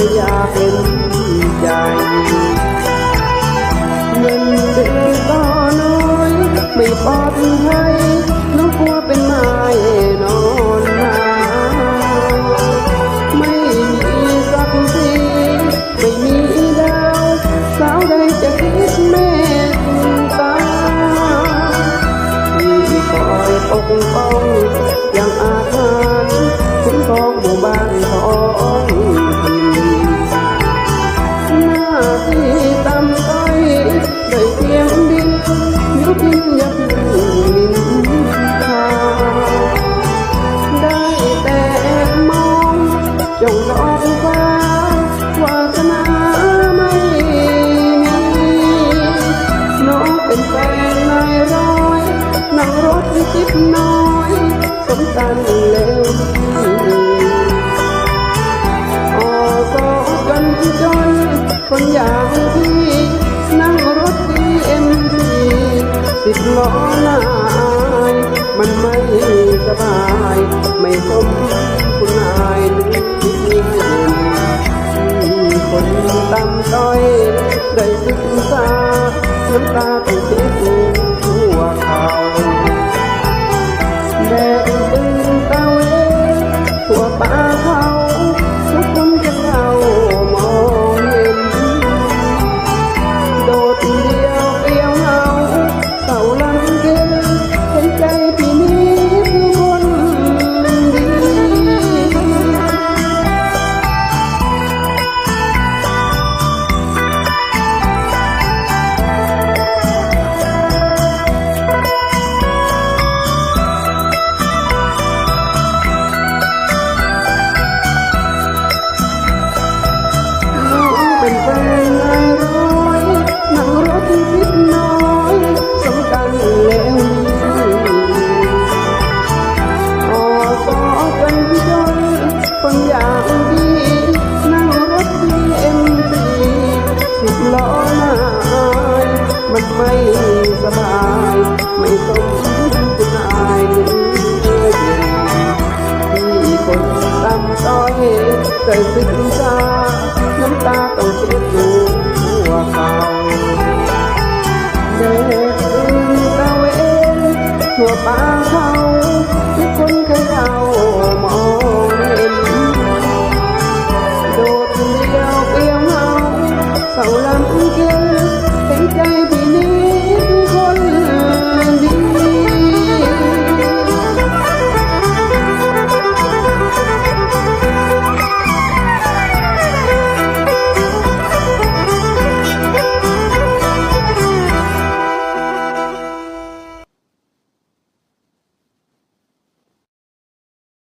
ไม่อยากเป็นใหญ่เงินเดือนก็น้อย ไม่พอที่ให้ น้อยสมกันเลวออสอกันที่จอยคนอย่างที่นั่งรถดีเอ็มดีสิบล้อหน้าอายมันไม่สบาย ไม่สมคุณนายนึกที่คนตำต้อยได้ศึกษาน้ำตาต้องเสีย trời sinh chúng ta chúng ta cầu chết dù mùa sao để ưng cao ế chùa ba khao chiếc quân cây ao mòn đột điêu yêu hao, sầu lắm kia